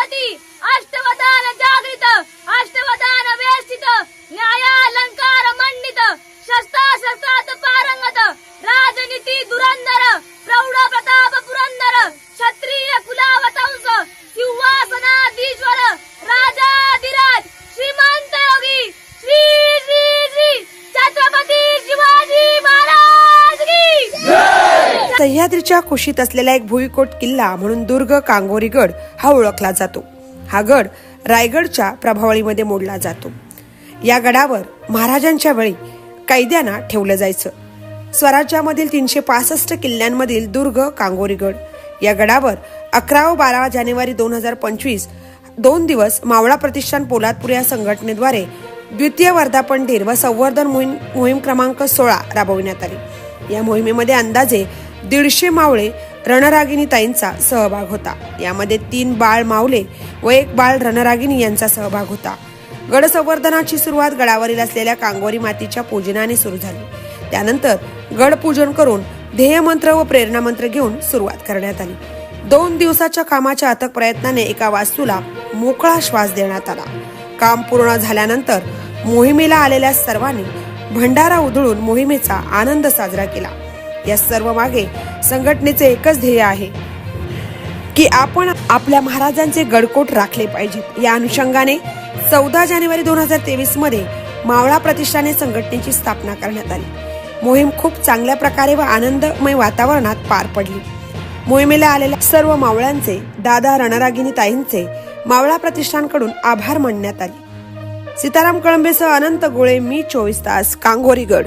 バデ。सह्याद्रीच्या कुशीत असलेला एक भुईकोट किल्ला म्हणून दुर्ग कांगोरी गड हा ओळखला जातो. हा गड रायगडच्या प्रभावळीमध्ये मोडला जातो. या गडावर महाराजांच्या वेळी कैद्यांना ठेवलं जायचं. स्वराज्यामधील तीनशे पासष्ट किल्ल्यांमधील दुर्ग कांगोरी गड या गडावर अकरा व बारा जानेवारी दोन हजार पंचवीस दोन दिवस मावळा प्रतिष्ठान पोलादपूर या संघटनेद्वारे द्वितीय वर्धापन दिन व संवर्धन मोहीम मोहीम क्रमांक सोळा राबविण्यात आली. या मोहिमेमध्ये अंदाजे दीडशे मावळे रणरागिणीताईंचा सहभाग होता. यामध्ये तीन बाळ मावले व एक बाळ रणरागिणी यांचा सहभाग होता. गड संवर्धनाची सुरुवात गडावरील असलेल्या कांगोरी मातीच्या पूजनाने सुरू झाली. त्यानंतर गड पूजन करून ध्येयमंत्र व प्रेरणा मंत्र घेऊन सुरुवात करण्यात आली. दोन दिवसाच्या कामाच्या अथक प्रयत्नाने एका वास्तूला मोकळा श्वास देण्यात आला. काम पूर्ण झाल्यानंतर मोहिमेला आलेल्या सर्वांनी भंडारा उधळून मोहिमेचा आनंद साजरा केला. या सर्व मागे संघटनेचे एकच ध्येय आहे की आपण आपल्या महाराजांचे गडकोट राखले पाहिजेत. या अनुषंगाने चौदा जानेवारी दोन हजार तेवीसमध्ये मावळा प्रतिष्ठाने संघटनेची स्थापना करण्यात आली. मोहीम खूप चांगल्या प्रकारे व आनंदमय वातावरणात पार पडली. मोहिमेला आलेल्या सर्व मावळ्यांचे दादा रणरागिनी ताईंचे मावळा प्रतिष्ठानकडून आभार मानण्यात आले. सीताराम कळंबेसह अनंत गोळे मी चोवीस तास कांगोरीगड.